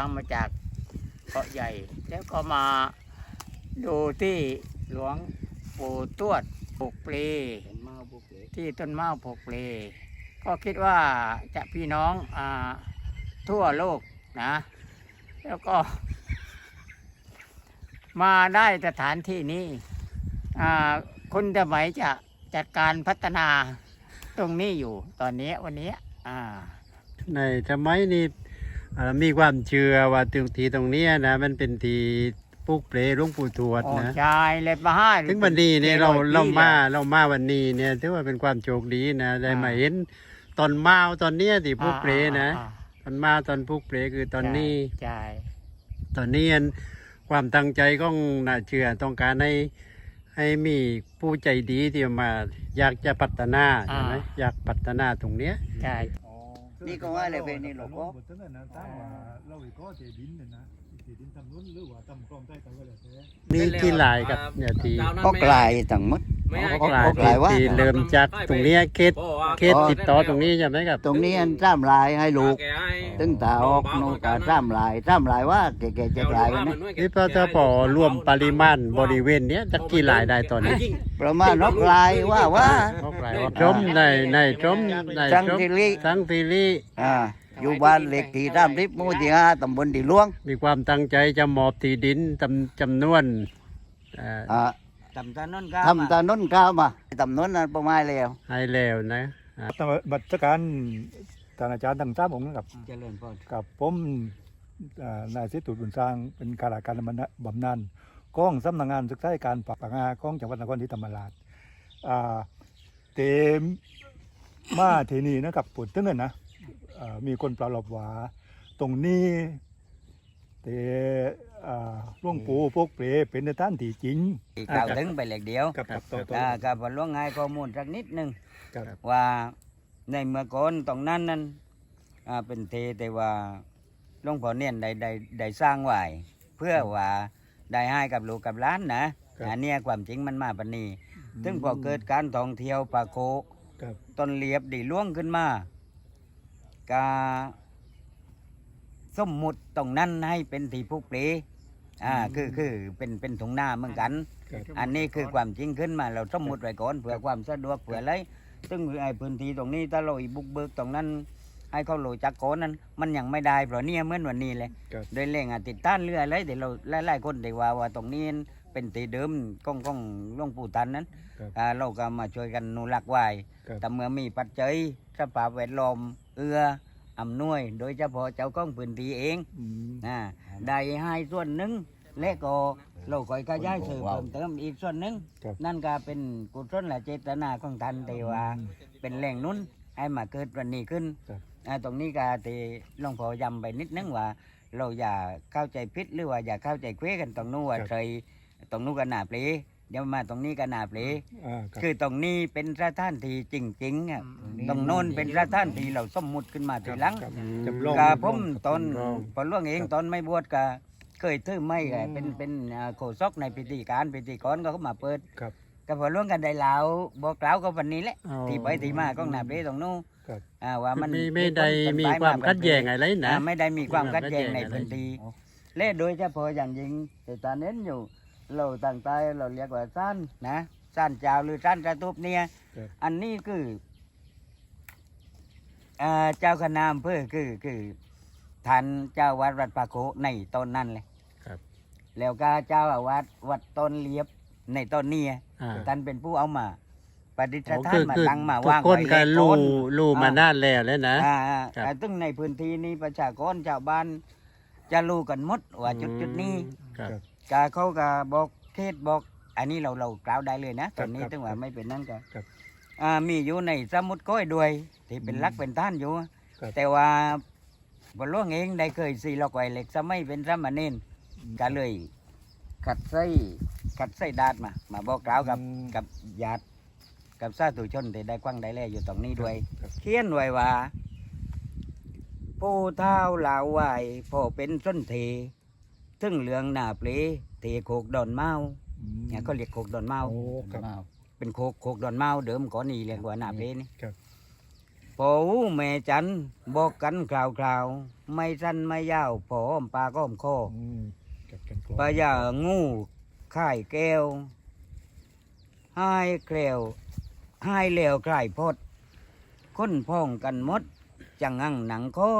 างมาจากเกาะใหญ่ แล้วก็มาดูที่หลวงปู่ตวดปกปลีเห็นมาบุกเลที่ต้นไม้ปลูกปลีก็คิดว่าจะพี่น้องอาทั่วโลกนะ แล้วก็ มาได้สถานที่นี้อ่าคุณจะไหมายจะจัดการพัฒนาตรงนี้อยู่ตอนนี้วันนี้อ่าในสมัยนี้เอ่อ มีความเชื่อว่าตรงทีตรงเนี้ยนะมันเป็นทีปลูกเปรหลวงปู่ทวดโอ้นะชายเลยมาให้ถึงวันนี้เนี่ยเราจ็ดอยเราปีมาแล้วเรามาวันนี้เนี่ยถือว่าเป็นความโชคดีนะได้อ่ามาเห็นตอนมาตอนเนี้ยที่ปลูกเปรนะอ่าตอนมาตอนปลูกเปรคือตอนนี้ใช่ตอนนี้อันความตั้งใจของน่าเชื่อต้องการให้ให้มีผู้ใจดีที่มาอยากจะพัฒนาใช่ไหมอยากพัฒนาตรงเนี้ยใช่ นี่ก็ว่าอะไรเป็นนี่หรอกก็ถึงนั้นถามว่าเราอีกก็เจดินเนี่ยนะเจดินทำนู้นหรือว่าทำกลองใต้กันก็แล้วแต่นี่ที่ลายกับเนี่ยที่ก็กลายต่างหมดก็ลายก็กลายว่าที่เริ่มจากตรงเนี้ยเขต เขตติดต่อตรงนี้ใช่ไหมครับ ตรงนี้อันจ้ามลายให้ลูก ตึงตาออกโนกาจ้ามลายจ้ามลายว่าแกๆจะกลายกันนะนี่พอจะพอรวมปริมาณบริเวณเนี้ยจะกี่ลายได้ตอนนี้ ประมาณนกลายว่าว่านกลายว่าจมในในจมในสังจมทิลิสังทีรีอ่าอยู่บ้านเล็กที่ร่ามริบหมู่ที่ห้าตำบลที่หลวง มีความตั้งใจจะมอบที่ดินจำจำนวนเอ่ออ่าทำถนนก้าวทำถนนก้าวมาตำนนนั้นประมาณแล้วให้แล้วนะ อ่าตั้งบัตรการท่านอาจารย์ตั้งทราบผมนะครับเจริญพรกับผมเอ่อนายสิทธิ์บุญสร้างเป็นข้าราชการบำนาญบำนาญกองสำนักงานศึกษาธิการปากงากองจังหวัดนครศรีธรรมราชอ่าเตมมาทีนี้นะครับปุดตึ้งนั้นนะอ่ามีคนปลาหลบว่าตรงนี้ เตอ่าหล่วงปู่พวกเปรเป็นในท่านที่จริงกล่าวถึงไปเล็กเดียวกับกับตัวตัวอ่ากับว่าล่วงไงายข้อมูลสักนิดหนึ่งครับว่าในเมื่อก่อนตรงนั้นนั้นอ่าเป็นเทแต่ว่าหลวงพ่อเนี่ยได้ได้ได้สร้างไว้เพื่อว่าได้ให้กับลูกกับหล้านนะครับอันเนี้ยความจริงมันมาปานนีถึงพอเกิดการท่องเที่ยวปะโคครับต้นเลียบไดีล่วงขึ้นมา กา สมมุติตรงนั้นให้เป็นที่ผูกเปลอ่าคือคือเป็นเป็นถุงหน้าเหมือนกันครับอันนี้คือความจริงขึ้นมาเราสมมุติไว้ก่อนเผื่อความสะดวกเผื่ออะไรซึ่งไอ้พื้นที่ตรงนี้ถ้าเราอีบุกเบิกตรงนั้นให้เขาโหลจักโกอนนั้น มันยังไม่ได้เพราะเนี่ยเหมื่อนวันนี้เลยครับโดยเร่งอะติดต้านเรืออะไรแต่เราหลายๆคนได้ว่าว่าตรงนี้เป็นตีเดิมก้องก้องหลวงปู่ตันนั้นครับอ่าเราก็มาช่วยกันอนุรักษ์ไว้ครับแต่เมื่อมีปัจจัยสภาพแวดล้อมเอื้อ อำนวย โดยเฉพาะเจ้าของพื้นที่เองอืม นะได้ให้ส่วนหนึ่งและก็เราคอยขยายสื่อว้าวเพิ่มเติมอีกส่วนหนึ่งครับ นั่นก็เป็นกุศลและเจตนาของท่านแต่ว่าเป็นแหล่งหนุนให้มาเกิดวันนี้ขึ้น ครับอ่าตรงนี้ก็ที่หลวงพ่อย้ำไปนิดนึงว่า เราอย่าเข้าใจผิดหรือว่าอย่าเข้าใจเคว้กันตรงนู้นว่าครับเคยตรงนู้นก็หนาเปล เดี๋ยวมาตรงนี้ก็หนาเปลอ่าครับ คือตรงนี้เป็นสถานที่จริงๆอะตรงโน้นเป็นสถานที่เราสมมุติขึ้นมาทีหลัง ครับอืมจำลองกาจำลผองมครับตอนจำลองพอล่วงเองครับตอนไม่บวชก็เคยถือไม่ก็อืมเป็นเป็นอ่าโคซอกในพิธีการพิธีกรก็เขามาเปิดครับก็พอล่วงกันได้ลาวบอกกล่าวก็วันนี้แหละอ๋อที่ไปที่มาก็นาเปตรงนู้นครับ อ่าว่ามันไม่ไม่ได้มีความขัดแย้งอะไรนะ อ่าไม่ได้มีความขัดแย้งในไม่ได้พื้นที่และโดยเฉพาะอย่างยิ่งแต่ตอนนี้อยู่ เราต่างใต้เราเรียกว่าสั้นนะสั้นเจ้าหรือสั้นกระตุบเนี่ย ครับ อันนี้คืออ่าเจ้าคณะอำเภอคือคือท่านเจ้าวัดวัดปะโคในตอนนั้นเลยครับ แล้วก็เจ้าอาวาสวัดต้นเลียบในตอนนี้อ่าท่านเป็นผู้เอามาประดิษอ๋อฐานคือมาคือตั้งมาทุกวางคนไว้ก็เลรู้น รู้มานานแล้วแล้วนะ อ่าอ่าครับอ่าซึ่งในพื้นที่นี้ประชากรชาวบ้านจะรู้กันหมดว่าจุดจุดๆนี้ ครับ กาเขาก็บอกเทศบอก อันนี้เราเรากล่าวได้เลยนะตอนนี้ครับถึงว่าไม่เป็นนั่นก็ครับอ่ามีอยู่ในสมุดก้อยด้วย ที่เป็นหลักเป็นท่านอยู่ ครับ แต่ว่าบนล่วงเองได้เคยสีลอกไว้เหล็กสมัยเป็นสามเณรก็เลยขัดไส้ขัดไส้ดาดมา มาบอกกล่าวกับอืมกับญาติกับสาธุชนที่ได้กว้างได้แลอยู่ตรงนี้ด้วย ครับ เขียนไว้ว่า ผู้เท้าเหลาไหวพ่อเป็นส้นเท ถึงเหลืองหน้าเปลเทโคกดอนเมาอืมเนี่ยเขาเรียกโคกดอนเมาโอ้ครับ เป็นโคกโคกดอนเมาเดิมก่อนนี่เรียกว่าหน้าเปลนี่ครับพพอหูแม่จันบอกกันคราวๆไม่สั้นไม่ยาวพออ้อมปากอ้อมคออืมจัดกันกลองปลายางูข่ายแก้วให้แคลวให้เหลวคลายพดค้นพ้องกันหมดจังงังหนังคอ